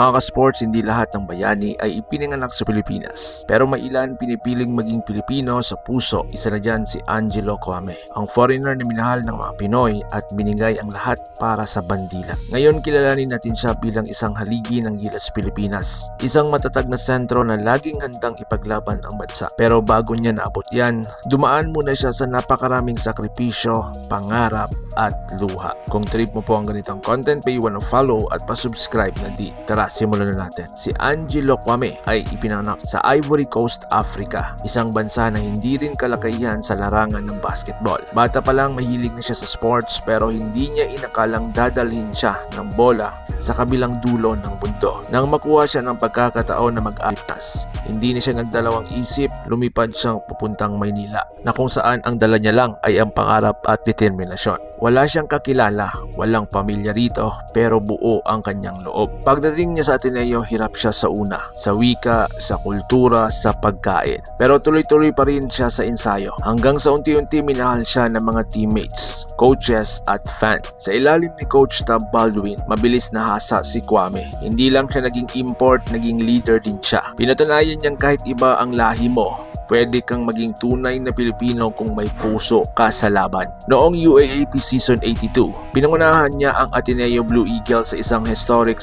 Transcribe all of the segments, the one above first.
Mga ka-sports, hindi lahat ng bayani ay ipinanganak sa Pilipinas. Pero may ilan pinipiling maging Pilipino sa puso. Isa na dyan si Angelo Kwame, ang foreigner na minahal ng mga Pinoy at binigay ang lahat para sa bandila. Ngayon kilalanin natin siya bilang isang haligi ng Gilas Pilipinas. Isang matatag na sentro na laging handang ipaglaban ang bansa. Pero bago niya naabot yan, dumaan muna siya sa napakaraming sakripisyo, pangarap at luha. Kung trip mo po ang ganitong content, pay one follow at pa-subscribe na di. Tara, simulan na natin. Si Angelo Kwame ay ipinanganak sa Ivory Coast, Africa. Isang bansa na hindi rin kalakayan sa larangan ng basketball. Bata pa lang mahilig na siya sa sports pero hindi niya inakalang dadalhin siya ng bola sa kabilang dulo ng mundo. Nang makuha siya ng pagkakataon na mag-altas, hindi na siya nagdalawang isip, lumipad siyang pupuntang Maynila na kung saan ang dala niya lang ay ang pangarap at determinasyon. Wala siyang kakilala, walang pamilya rito, pero buo ang kanyang loob. Pagdating niya sa Ateneo, hirap siya sa una, sa wika, sa kultura, sa pagkain. Pero tuloy-tuloy pa rin siya sa ensayo, hanggang sa unti-unti minahal siya ng mga teammates, coaches at fan. Sa ilalim ni Coach Tab Baldwin, mabilis na hasa si Kwame. Hindi lang siya naging import, naging leader din siya. Pinatunayan niyang kahit iba ang lahi mo, pwede kang maging tunay na Pilipino kung may puso ka sa laban. Noong UAAP Season 82, pinangunahan niya ang Ateneo Blue Eagles sa isang historic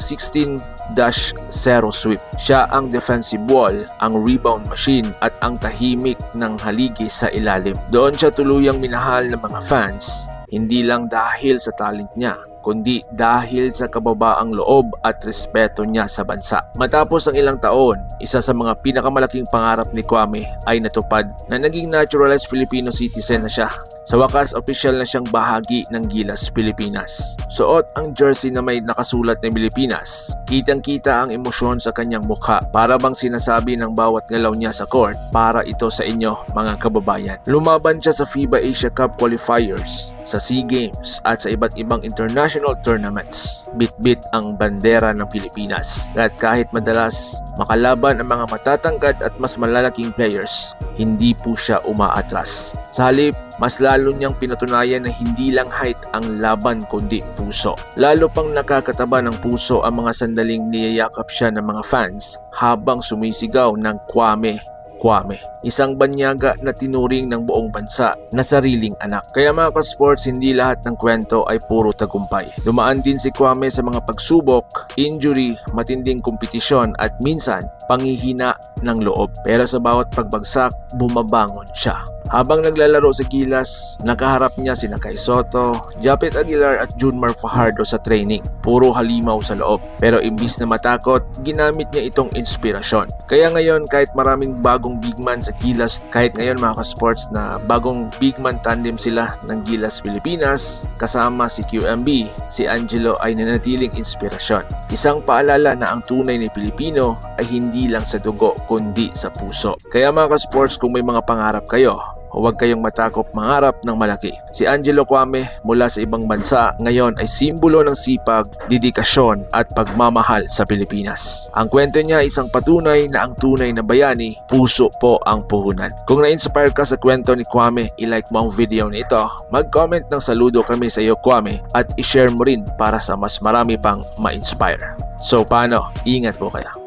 16-0 sweep. Siya ang defensive wall, ang rebound machine at ang tahimik ng haligi sa ilalim. Doon siya tuluyang minahal ng mga fans, hindi lang dahil sa talent niya, kundi dahil sa kababaang loob at respeto niya sa bansa. Matapos ang ilang taon, isa sa mga pinakamalaking pangarap ni Kwame ay natupad na naging naturalized Filipino citizen na siya. Sa wakas, opisyal na siyang bahagi ng Gilas, Pilipinas. Suot ang jersey na may nakasulat na Pilipinas. Kitang-kita ang emosyon sa kanyang mukha para bang sinasabi ng bawat galaw niya sa court para ito sa inyo mga kababayan. Lumaban siya sa FIBA Asia Cup qualifiers, sa SEA Games at sa iba't ibang international tournaments. Bit-bit ang bandera ng Pilipinas. At kahit madalas makalaban ang mga matatangkad at mas malalaking players, hindi po siya umaatras. Sa halip, mas lalo niyang pinatunayan na hindi lang height ang laban kundi puso. Lalo pang nakakataba ng puso ang mga sandaling niyayakap siya ng mga fans habang sumisigaw ng Kwame Kwame. Isang banyaga na tinuring ng buong bansa na sariling anak. Kaya mga ka-sports, hindi lahat ng kwento ay puro tagumpay. Dumaan din si Kwame sa mga pagsubok, injury, matinding kompetisyon at minsan pangihina ng loob. Pero sa bawat pagbagsak, bumabangon siya. Habang naglalaro sa Gilas, nakaharap niya sina Kai Soto, Japet Aguilar at Junmar Fajardo sa training. Puro halimaw sa loob. Pero imbis na matakot, ginamit niya itong inspirasyon. Kaya ngayon kahit maraming bagong big man sa Gilas, kahit ngayon mga ka-sports na bagong big man tandem sila ng Gilas Pilipinas, kasama si QMB, si Angelo ay nanatiling inspirasyon. Isang paalala na ang tunay na Pilipino ay hindi lang sa dugo kundi sa puso. Kaya mga ka-sports kung may mga pangarap kayo, huwag kayong matakop mangarap ng malaki. Si Angelo Kwame mula sa ibang bansa ngayon ay simbolo ng sipag, dedikasyon at pagmamahal sa Pilipinas. Ang kwento niya ay isang patunay na ang tunay na bayani, puso po ang puhunan. Kung na-inspire ka sa kwento ni Kwame, i-like mo ang video nito, mag-comment ng saludo kami sa iyo Kwame at i-share mo rin para sa mas marami pang ma-inspire. So paano? Ingat po kayo.